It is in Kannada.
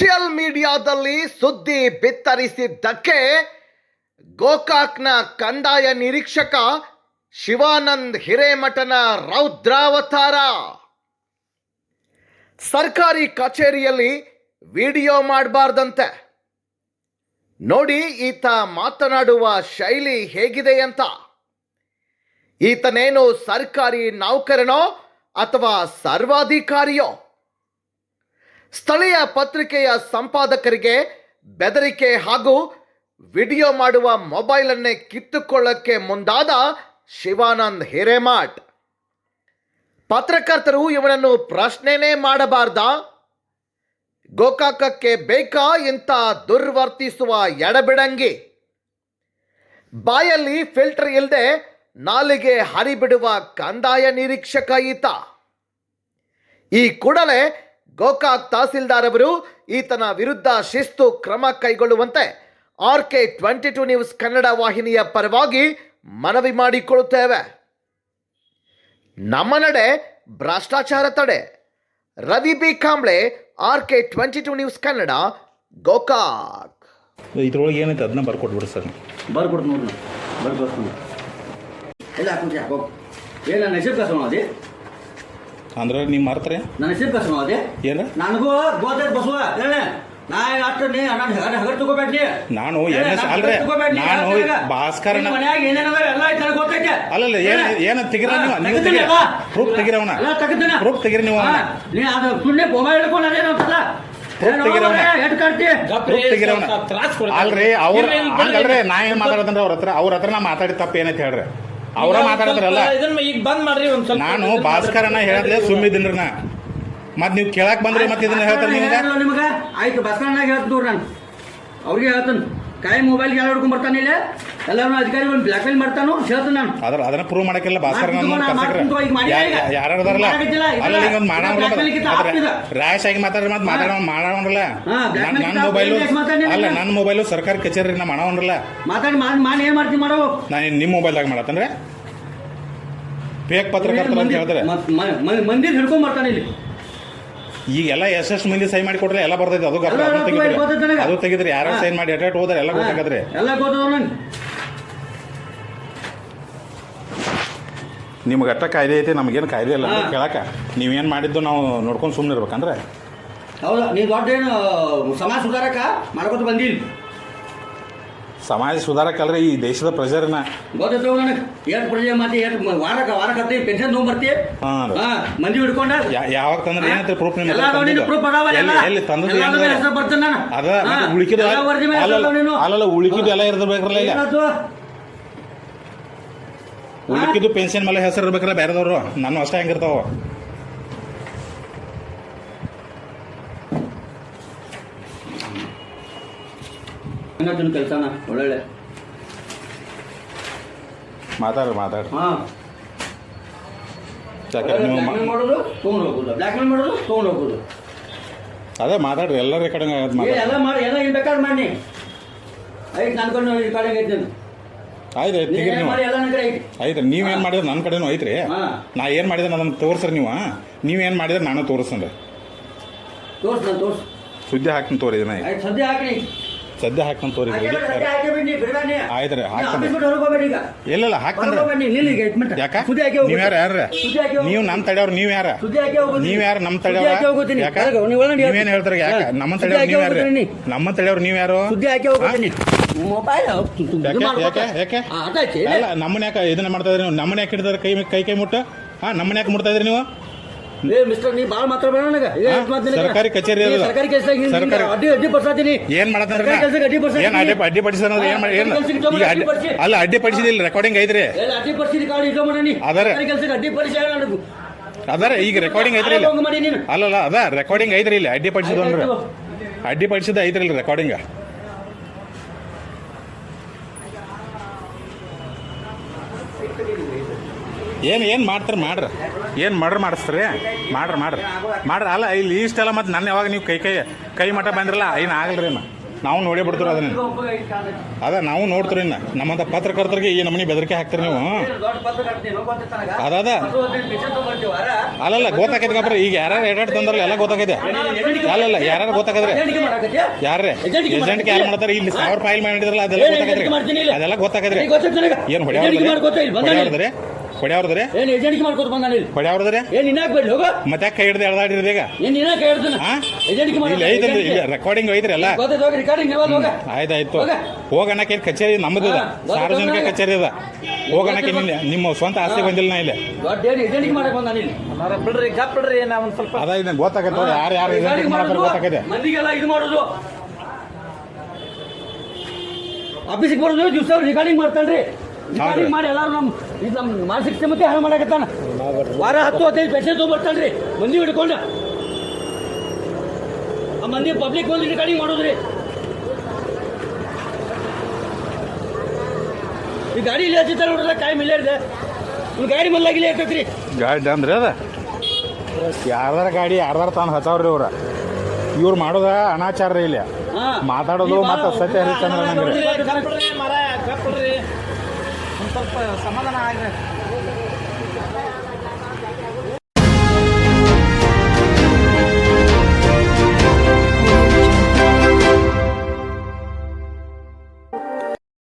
ಸೋಷಿಯಲ್ ಮೀಡಿಯಾದಲ್ಲಿ ಸುದ್ದಿ ಬಿತ್ತರಿಸಿದ್ದಕ್ಕೆ ಗೋಕಾಕ್ನ ಕಂದಾಯ ನಿರೀಕ್ಷಕ ಶಿವಾನಂದ್ ಹಿರೇಮಠನ ರೌದ್ರಾವತಾರ. ಸರ್ಕಾರಿ ಕಚೇರಿಯಲ್ಲಿ ವಿಡಿಯೋ ಮಾಡಬಾರ್ದಂತೆ. ನೋಡಿ ಈತ ಮಾತನಾಡುವ ಶೈಲಿ ಹೇಗಿದೆ ಅಂತ. ಈತನೇನು ಸರ್ಕಾರಿ ನೌಕರನೋ ಅಥವಾ ಸರ್ವಾಧಿಕಾರಿಯೋ? ಸ್ಥಳೀಯ ಪತ್ರಿಕೆಯ ಸಂಪಾದಕರಿಗೆ ಬೆದರಿಕೆ ಹಾಗೂ ವಿಡಿಯೋ ಮಾಡುವ ಮೊಬೈಲನ್ನೇ ಕಿತ್ತುಕೊಳ್ಳಕ್ಕೆ ಮುಂದಾದ ಶಿವಾನಂದ್ ಹಿರೇಮಾಟ್ ಪತ್ರಕರ್ತರು ಇವನನ್ನು ಪ್ರಶ್ನೆನೇ ಮಾಡಬಾರ್ದ? ಗೋಕಾಕಕ್ಕೆ ಬೇಕಾ ಇಂಥ ದುರ್ವರ್ತಿಸುವ ಎಡಬಿಡಂಗಿ? ಬಾಯಲ್ಲಿ ಫಿಲ್ಟರ್ ಇಲ್ಲದೆ ನಾಲಿಗೆ ಹರಿಬಿಡುವ ಕಂದಾಯ ನಿರೀಕ್ಷಕ ಈತ. ಈ ಕೂಡಲೇ ಗೋಕಾಕ್ ತಹಸೀಲ್ದಾರ್ ಅವರು ಈತನ ವಿರುದ್ಧ ಶಿಸ್ತು ಕ್ರಮ ಕೈಗೊಳ್ಳುವಂತೆ R K twenty two news Kannada ವಾಹಿನಿಯ ಪರವಾಗಿ ಮನವಿ ಮಾಡಿಕೊಳ್ಳುತ್ತೇವೆ. ನಮ್ಮ ನಡೆ ಭ್ರಷ್ಟಾಚಾರ ತಡೆ. Ravi B. Kamble R K twenty two news Kannada Gokak. ಇದ್ರೊಳಗೆ ಏನೈತೆ? ಅದನ್ನ ಬರ್ಕೊಟ್ಬಿಡು ಸರ್. ಬರ್ಕೊಡ್ತು ನೋಡಿ ಬರ್ಕೊಡ್ತೀನಿ. ಎಲ್ಲ ಹಾಕೊಂಡ್ರಿ ಹಾಕೋ ಏ ನನ್ನ ಹೆಸರು ಕಸಮ ಅದೇ ಅಂದ್ರೆ ನೀವು ಮಾಡ್ತಾರೆ ನನ್ನ ಹೆಸರು ಕಸಮ ಅದೇ ಏನು? ನನಗೂ ಬಸವ. ಹೇಳ. ನಾ ಅಷ್ಟು ನೀ ನಾನು ಹಗರ್ ಹಗರ್ ತಗೋಬೇಡ್ರಿ ನಾನು ಎನ್ ಅಲ್ರಿ ನಾನು ಭಾಸ್ಕರನ ಮನ್ಯಾಗ ಏನೇನದ ಎಲ್ಲ ಐತೆ ನನಗೆ ಗೊತ್ತೈತೆ. ಅಲ್ಲಲ್ಲ ಏನ್ ಏನ ತೆಗಿರ ನೀವು? ನೀವು ತೆಗಿರ. ಪ್ರೂಫ್ ತೆಗಿರವನ ಎಲ್ಲ ಪ್ರೂಫ್ ತೆಗಿರಿ ನೀವು. ನೀ ಅದು ಸುಮ್ಮನೆ ಮೊಬೈಲ್ ಹಿಡ್ಕೊಂಡು ಅಲ್ರಿ ಅವ್ರ ಹಂಗಲ್ರಿ ನಾ ಏನ್ ಮಾತಾಡತಂದ್ರೆ ಅವ್ರ ಹತ್ರ ಅವ್ರ ಹತ್ರ ನಾ ಮಾತಾಡಿ ತಪ್ಪು ಏನೈತೆ ಹೇಳ್ರಿ. ಅವ್ರ ಮಾತಾಡತ್ರಲ್ಲ ಇದನ್ನ ಈಗ ಬಂದ್ ಮಾಡ್ರಿ ಒಂದ್ ಸ್ವಲ್ಪ ನಾನು ಭಾಸ್ಕರನ ಹೇಳದ್ಲೆ ಸುಮ್ಮಿದ್ದೀನ್ರಿ ನಾ. ಮತ್ ನೀವು ಕೇಳಕ್ ಬಂದ್ರಿ ಮತ್ತೆ ಇದನ್ನ ಹೇಳ್ತಾರೆ ನಿಮ್ಗೆ? ನಿಮ್ಗೆ ಆಯ್ತು ಬಸ್ಕಂಡಾಗ ಹೇಳ್ತೀನಿ ನೋಡ್ರಿ ನಾನು. ಅವ್ರಿಗೆ ಹೇಳ್ತೀನಿ. ಕಾಯಿ ಮೊಬೈಲ್ ಯಾರು ಹಿಡ್ಕೊಂಡ್ ಬರ್ತಾನೆ ಇಲ್ಲ? ಎಲ್ಲರೂ ಅಧಿಕಾರಿಗಳು ಬ್ಲಾಕ್ ಮೇಲ್ ಮಾಡ್ತಾನು? ಹೇಳ್ತಾನೆ ನಾನು. ಅದ್ರ ಅದನ್ನ ಪ್ರೂವ್ ಮಾಡಕ್ಕೆಲ್ಲ ಭಾಸ್ಕರ್. ಯಾರು ಅದಾರಲ್ಲ ಅಲ್ಲ ಒಂದು mail ರ್ಯಾಶ್ ಆಗಿ ಮಾತಾಡ್ರಿ ಮತ್ತೆ ಮಾತಾಡೋ ಮಾಡೋಣಲ್ಲ ನನ್ನ ಮೊಬೈಲು ಅಲ್ಲ ನನ್ನ ಮೊಬೈಲು ಸರ್ಕಾರಿ ಕಚೇರಿ ನಾ ಮಾಡೋಣಲ್ಲ ಮಾತಾಡಿ ಮಾಡಿ ಏನ್ ಮಾಡ್ತೀನಿ ಮಾಡೋ. ನಾನು ನಿಮ್ಮ ಮೊಬೈಲ್ದಾಗ ಮಾಡತ್ತಂದ್ರೆ ಫೇಕ್ ಪತ್ರಕರ್ತರ ಅಂತ ಹೇಳಿದ್ರೆ ಮಂದಿ ಹಿಡ್ಕೊಂಡ್ ಬರ್ತಾನೆ ಇಲ್ಲಿ. ಈಗ ಎಲ್ಲ ಎಷ್ಟೆಷ್ಟು ಮಂದಿ ಸೈನ್ ಮಾಡಿ ಕೊಟ್ರೆ ಎಲ್ಲ ಬರ್ತೈತೆ. ಅದು ಗಪ್ಪ, ಎಲ್ಲ ಅದನ್ನ ತೆಗಿದ್ರಿ ಅದು ತೆಗಿದ್ರಿ ಯಾರು ಸೈನ್ ಮಾಡಿ ಎಟ್ ಹೋದ್ರೆ ಎಲ್ಲ ಗೊತ್ತಾಗದ್ರಿ ಎಲ್ಲ ಗೊತ್ತದ ನಂಗೆ ನಿಮ್ಗೆ ಅಟ್ಟ ಕಾಯ್ದೆ ಐತೆ ನಮ್ಗೇನು ಕಾಯ್ದೆ ಇಲ್ಲ. ಕೇಳಕ. ನೀವೇನು ಮಾಡಿದ್ದು ನಾವು ನೋಡ್ಕೊಂಡು ಸುಮ್ಮನೆ ಇರ್ಬೇಕಂದ್ರೆ ಹೌದಾ. ನೀ ದೊಡ್ಡ ಏನು ಸಮಾಜ ಸುಧಾರಕ? ಮಾಡ್ಕೊತ ಬಂದಿಲ್ಲ ಸಮಾಜ ಸುಧಾರಕಲ್ರಿ ಈ ದೇಶದ ಪ್ರಜರನ್ನ ನನಗೆ ಎಷ್ಟು ಪ್ರಜೆ ಮಾತಿ ಎಷ್ಟು ವಾರಕ್ಕೆ ವಾರಕ್ಕೆ ಹತ್ತಿ ಪೆನ್ಷನ್ ತೊಗೊಂಬರ್ತಿ ಹಾಂ ರೀ. ಹಾ ಮಂದಿ ಹಿಡ್ಕೊಂಡ ಯಾ- ಯಾವಾಗ ತಂದ್ರೆ ಏನಂತ ಪ್ರೂಫ್ ನಿಮ್ಮ ಎಲ್ಲ ಹತ್ರ ಅದಾವ ತಂದಿದ್ದು? ಎಲ್ಲ. ಎಲ್ಲಿ- ಎಲ್ಲಿ ತಂದದ್ದು ಎಲ್ಲ ಏನಿದೆ? ಹೆಸರು ಬರ್ತೀನಿ ನಾನು. ಅದ ಹಾ. ಮತ್ತೆ ಉಳಿಕಿದ್ದು ಎಲ್ಲ ವರದಿ ಮೇಲೆ ಅಲ್ಲಲ್ಲ ಹೆಸರು ನೀನು. ಅಲ್ಲಲ್ಲ ಉಳಿಕಿದ್ದು ಎಲ್ಲ ಇರ್ಬೇಕ್ರಲ್ಲ ಈಗ ಏನಾಯ್ತು? ಉಳಿಕಿದ್ದು ಪೆನ್ಷನ್ ಮೇಲೆ ಹೆಸರು ಇರ್ಬೇಕಲ್ಲ ಬೇರೆದವ್ರು ನಾನು ಅಷ್ಟೇ ಹೆಂಗಿರ್ತಾವ ಹೆಂಗಾಯ್ತು ಕೆಲಸನ? ಒಳ್ಳೊಳ್ಳೆ. ಮಾತಾಡ್ರಿ ಮಾತಾಡ್ರಿ ಹಾ. ಯಾಕಂದ್ರೆ ನೀವು ಬ್ಲಾಕ್ ಮೇಲ್ ಮಾ- ಮಾಡೋದು ತೊಗೊಂಡು ಹೋಗೋದು. ಬ್ಲಾಕ್ ಮಾಡೋದು ತೊಗೊಂಡು ಹೋಗೋದು. ಅದೇ ಮಾತಾಡ್ರಿ ಎಲ್ಲರ ಕಡೆ ಏ, ಮಾತಾಡ್ರಿ ಎಲ್ಲ ಮಾಡಿ ಎಲ್ಲ ಏನ್ ಬೇಕಾದ್ರೆ ಮಾಡಿ. ಐತ್ ನನ್ಕೊಂಡು ಈ ಕಡೆ ಐತಿ ನಾನು. ಆಯ್ತು ಆಯ್ತು ನೀನ್ ತೆಗೀರಿ ಏನ್ ನೀವು. ಮಾಡಿ ಎಲ್ಲ ನನ್ನ ಕಡೆ ಐತಿ. ಆಯ್ತು ನೀವೇನು ಮಾಡಿದ್ರೆ ನನ್ನ ಕಡೆನೂ ಐತ್ರಿ? ಹಾ. ನಾ ಏನು ಮಾಡಿದ್ರೆ ಅದನ್ನು ತೋರಿಸ್ರಿ ನೀವು ನೀವೇನು ಮಾಡಿದ್ರೆ ನಾನು ತೋರಿಸ್ರಿ ತೋರ್ಸ್ ನಾನು ತೋರ್ಸ್. ಸುದ್ದಿ ಹಾಕ್ತೀನಿ ತೋರಿ ಇದನ್ನ ಆಯ್ತು ಸದ್ಯ ಹಾಕಿ ಸದ್ಯ ಹಾಕ್ತೀನಿ ತೋರಿ ಹಾಕಿ ಬಿಡು, ಸದ್ಯ ಹಾಕಿ ಬಿಡಿ, ಬಿಡ್ಬೇಡ ನೀ. ಆಯ್ತು ರೀ, ಹಾಕ್ತಾನೆ. ಈಗ. ಇಲ್ಲಲ್ಲ ಹಾಕ್ತಾನೆ. ಯಾಕ. ನೀವು ಯಾರು ಯಾರ. ನೀವು ನಮ್ಮ ತಡೆಯವ್ರು ನೀವು ಯಾರ. ನೀವ್ ಯಾರು ನಮ್ಮ ತಡೆಯವ್ರ? ಹೋಗೋತೀನಿ. ಯಾಕ. ನೀವೇನು ಹೇಳ್ತಾರೆ ಯಾಕ? ನಮ್ಮ ತಡೆಯವ್ರು ನೀವು ಯಾರು. ನಮ್ಮ ತಡೆಯವ್ರು ನೀವು ಯಾರು? ನಮ್ಮನ್ನ ಯಾಕೆ? ಇದನ್ನ ಮಾಡ್ತಾ ಇದ್ರಿ ನೀವು? ನಮ್ಮನ್ನ ಯಾಕೆ ಹಿಡಿದಾರೆ ಕೈ ಕೈ ಕೈ ಮುಟ್ಟ? ಹಾ ನಮ್ಮನ್ನ ಯಾಕೆ ಮುಟ್ತಾ ಇದ್ರಿ ನೀವು? ಏ ಮಿಸ್ಟರ್ ನೀ ನನಗೆ. ನಿನಗೆ? ಸರ್ಕಾರಿ ಕಚೇರಿ ನೀ ಇರೋದು. ಸರ್ಕಾರಿ ಅಡ್ಡಿ ಅಡ್ಡಿ ಬರ್ಸಾತೀನಿ ಏನ್ ಮಾಡತ್ತಂದ್ರೆ ಸರ್ಕಾರಿ ಕೆಲ್ಸಕ್ಕೆ ಅಡ್ಡಿ ಪಡಿಸ್ತೀನಿ. ಏನ್ ಅಡ್ಡಿ ಅಡ್ಡಿ ಪಡಿಸಿದ್ರೆ ಏನ್ ಮಾಡಿ ಏನ್ ಈಗ ಅಡ್ಡಿ ಅಡ್ಡಿ ಅಲ್ಲ ಅಡ್ಡಿ ಪಡಿಸಿದಿಲ್ಲ ರೆಕಾರ್ಡಿಂಗ್ ಐತ್ರಿ. ಎಲ್ಲ ಅಡ್ಡಿ ಪರಿಸ್ಥಿತಿ ಕಾಳು ಇದು ಮಾಡಿ ಅದಾರೆ. ಕೆಲಸಕ್ಕೆ ಅಡ್ಡಿ ಪರಿಚಯ ನನಗೆ. ಅದಾರ ಈಗ ರೆಕಾರ್ಡಿಂಗ್ ಐತ್ರಿ ಇಲ್ಲಿ. ಅಲ್ಲ ಮಾಡಿ ನೀನು. ಅಲ್ಲಲ್ಲ ಅದ ರೆಕಾರ್ಡಿಂಗ್ ಐತ್ರಿ ಇಲ್ಲಿ ಅಡ್ಡಿ ಪಡಿಸಿದ ಅಂದ್ರೆ. ಅಡ್ಡಿ ಪಡಿಸಿದ ಐತ್ರಿ ಇಲ್ಲಿ ರೆಕಾರ್ಡಿಂಗ್ ಏನು ಏನು ಮಾಡ್ತಾರೆ? ಮಾಡ್ರಿ. ಏನು ಮಾಡ್ರ್ ಮಾಡಿಸ್ತೀರಿ? ಮಾಡ್ರಿ ಮಾಡ್ರಿ. ಮಾಡ್ರಿ ಅಲ್ಲ ಇಲ್ಲಿ ಇಷ್ಟೆಲ್ಲ ಮತ್ತು ನನ್ನ ಯಾವಾಗ ನೀವು ಕೈ ಕೈ ಕೈ ಮಠ ಬಂದ್ರಲ್ಲ ಏನು ಆಗಲ್ರಿ ಏನು ನಾವು ನೋಡೇ ಬಿಡ್ತೀವಿ ಅದನ್ನ. ಅದ ನಾವು ನೋಡ್ತೀರಿ ಇನ್ನ. ನಮ್ಮಂತ ಪತ್ರಕರ್ತರಿಗೆ ಈ ನಮ್ಮನೆ ಬೆದರಿಕೆ ಹಾಕ್ತೀರಿ ನೀವು. ಅದಾದ ಅಲ್ಲಲ್ಲ ಗೊತ್ತಾಕೈತೆ ಗಬ್ರ ಈಗ ಯಾರ್ಯಾರು ಎಡಾಡ್ ತಂದ್ರಲ್ಲ ಎಲ್ಲ ಗೊತ್ತಾಕೈತೆ. ಅಲ್ಲಲ್ಲ ಯಾರ್ಯಾರು ಗೊತ್ತಾಕೈತ್ರಿ ಯಾರ್ರಿ? ಏಜೆಂಟ್ಗೆ ಯಾರು ಮಾಡ್ತಾರೆ ಇಲ್ಲಿ ಸಾವಿರ ಫೈಲ್ ಮಾಡಿದ್ರಲ್ಲ ಅದೆಲ್ಲ ಗೊತ್ತಾಕೈತ್ರಿ ಅದೆಲ್ಲ ಗೊತ್ತಾಕೈತ್ರಿ ಏನು ಹೊಡ್ಯಾವ್ರದ್ರಿ ಏನ್ ಏಜೆಂಟ್ಗೆ ಮಾಡ್ಕೊತ ಬಂದ ಇಲ್ಲಿ? ಹೊಡ್ಯಾವ್ರದ್ರಿ ಏನ್ ಇನ್ನಾಕ್ ಬೇಡ ಹೋಗ. ಮತ್ತೆ ಕೈ ಹಿಡ್ದು ಎಳ್ದಾಡಿರಿ ಈಗ ಏನ್ ಇನ್ನಾಕ್ ಹೇಳ್ತಾನ? ಹಾ ಏಜೆಂಟ್ಗೆ ಇಲ್ಲಿ ಐತಲ್ರಿ ಇಲ್ಲಿ ರೆಕಾರ್ಡಿಂಗ್ ಐತ್ರಿ ಎಲ್ಲ. ಹೋಗಿ ರಿಕಾರ್ಡಿಂಗ್ ಹೋಗ. ಆಯ್ತಾಯ್ತು. ಹೋಗ. ಹೋಗಣಕ್ಕೆ ಕಚೇರಿ ನಮ್ದು ಸಾರ್ವಜನಿಕ ಕಚೇರಿ ಅದ ಹೋಗಣಕ್ಕೆ ನಿನ್ನ ನಿಮ್ಮ ಸ್ವಂತ ಆಸ್ತಿ ಬಂದಿಲ್ಲ ನಾ ಇಲ್ಲಿ. ದೊಡ್ಡ ಏನ್ ಏಜೆಂಟ್ಗೆ ಮಾಡಕ್ ಬಂದ ಇಲ್ಲಿ? ಬಿಡ್ರಿ ಗಪ್ ಬಿಡ್ರಿ ನಾ ಒಂದ್ ಸ್ವಲ್ಪ ಅದ ಇದನ್ನ ಗೊತ್ತಾಗತ್ತೆ ಯಾರು ಯಾರು ಏಜೆಂಟ್ ಮಾಡ್ತಾರೆ ಗೊತ್ತಾಗತ್ತೆ. ಮಂದಿಗೆಲ್ಲ ಇದು ಮಾಡೋದು. ಆಫೀಸಿಗೆ ಬರೋದು ದಿವಸ ರೆಕಾರ್ಡಿಂಗ್ ಮಾಡ್ತಾನ್ರಿ ಮಾಡಿ ಎಲ್ಲಾರು ನಮ್ಮ ಇದು ನಮ್ಮ ಮಾನಸಿಕ ಕ್ಷಮತೆ ಹಾಳು ಮಾಡಕತ್ತಾನ. ವಾರ ಹತ್ತು ಹದಿನೈದು ಪೈಸೆ ತೊಗೊಂಡ್ಬರ್ತಾನ್ರಿ ಮಂದಿ ಹಿಡ್ಕೊಂಡು. ಆ ಮಂದಿ ಪಬ್ಲಿಕ್ ಒಂದು ರಿಕಾರ್ಡಿಂಗ್ ಮಾಡೋದ್ರಿ. ಈ ಗಾಡಿ ಇಲ್ಲಿ ಹಚ್ಚಿತ್ತಾರ ನೋಡ್ರಲ್ಲ ಕಾಯಿ ಮಿಲ್ಲಾರ್ದೆ ಈ ಗಾಡಿ ಮಲ್ಲಾಗಿಲ್ಲ ಇರ್ತೈತ್ರಿ. ಗಾಡಿ ಅಂದ್ರೆ ಅದ? ಯಾರ್ದಾರ ಗಾಡಿ ಯಾರ್ದಾರ ತಾನು ಹತ್ತಾವ್ರಿ ಇವ್ರ. ಇವ್ರು ಮಾಡೋದ ಅನಾಚಾರ ಇಲ್ಲ. ಮಾತಾಡೋದು ಮತ್ತೆ ಸತ್ಯ ಹರಿಶ್ಚಂದ್ರ ನಂಗ್ರಿ ಗಪ್ ಬಿಡ್ರಿ ಮರ ಗಪ್ ಬಿಡ್ರಿ ಒಂದ್ ಸ್ವಲ್ಪ ಸಮಾಧಾನ ಆಗ್ರಿ